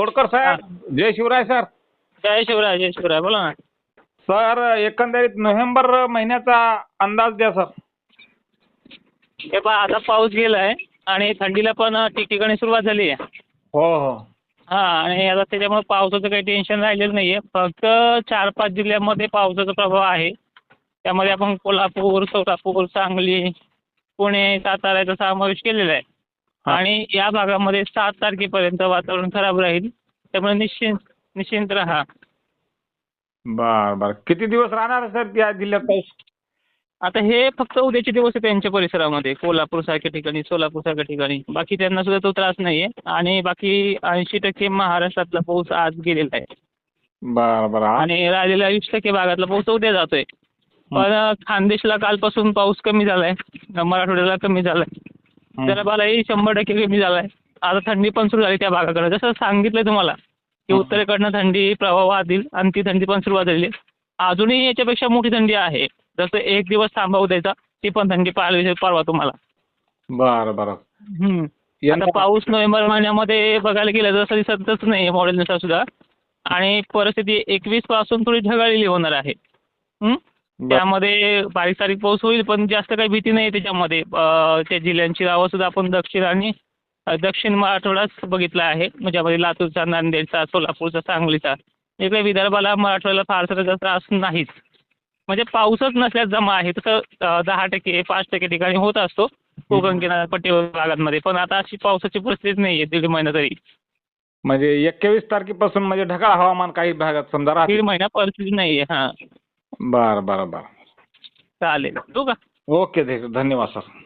तोडकर साहेब जय शिवराय सर. जय शिवराय जय शिवराय बोला ना. सर एकंदरीत नोव्हेंबर महिन्याचा अंदाज द्या सर. हे पहा आता पाऊस गेलाय आणि थंडीला पण ठिकठिकाणी सुरुवात झाली आहे. हो हो. हां आणि आता त्याच्यामुळे पावसाचं काही टेन्शन राहिलेलं नाही आहे फक्त चार पाच जिल्ह्यामध्ये पावसाचा प्रभाव आहे. त्यामध्ये आपण कोल्हापूर सोलापूर सांगली पुणे सातारा याचा समावेश केलेला आहे. आणि या भागामध्ये सात तारखेपर्यंत वातावरण खराब राहील. त्यामुळे निश्चिंत निश्चिंत राहा. बर बर. किती दिवस राहणार सर त्या जिल्ह्यात? पाऊस आता हे फक्त उद्याचे दिवस आहे त्यांच्या परिसरामध्ये. कोल्हापूर सारख्या ठिकाणी सोलापूर सारख्या ठिकाणी. बाकी त्यांना सुद्धा तो त्रास नाही आहे आणि बाकी ऐंशी टक्के महाराष्ट्रातला पाऊस आज गेलेला आहे. बर बर. आणि राहिलेला वीस टक्के भागातला पाऊस उद्या जातोय. पण खानदेशला कालपासून पाऊस कमी झालाय. मराठवाड्याला कमी झालाय. हं. विदर्भालाही शंभर टक्के कमी झालाय. आता थंडी पण सुरू झाली त्या भागाकडे. जसं सांगितलंय तुम्हाला की. उत्तरेकडनं थंडी प्रवाह वाढील आणि ती थंडी पण सुरुवात झालेली आहे. अजूनही याच्यापेक्षा मोठी थंडी आहे. जसं एक दिवस थांबवू द्यायचा ती पण थंडी पाहिली परवा तुम्हाला. बर बर. हम्म. आता पाऊस नोव्हेंबर महिन्यामध्ये बघायला गेलं तसं दिसतच नाही मॉडेलनुसार सुद्धा. आणि परिस्थिती एकवीसपासून थोडी ढगाळलेली होणार आहे. त्यामध्ये बारीक सारीक पाऊस होईल पण जास्त काही भीती नाही त्याच्यामध्ये. त्या जिल्ह्यांची नावं सुद्धा आपण दक्षिण आणि दक्षिण मराठवाडाच बघितला आहे. म्हणजे लातूरचा नांदेडचा सोलापूरचा सांगलीचा इकडे विदर्भाला मराठवाड्याला फारसा त्याचा त्रास नाहीच. म्हणजे पाऊसच नसल्यास जमा आहे. तसं दहा टक्के पाच टक्के ठिकाणी होत असतो कोकण किनारपट्टी भागांमध्ये. पण आता अशी पावसाची परिस्थिती नाही आहे दीड महिना तरी. म्हणजे एकवीस तारखेपासून म्हणजे ढगाळ हवामान काही भागात समजा दीड महिना परिस्थिती नाही आहे हां. बर बर बर. चालेल. ठेवू का? ओके धन्यवाद सर.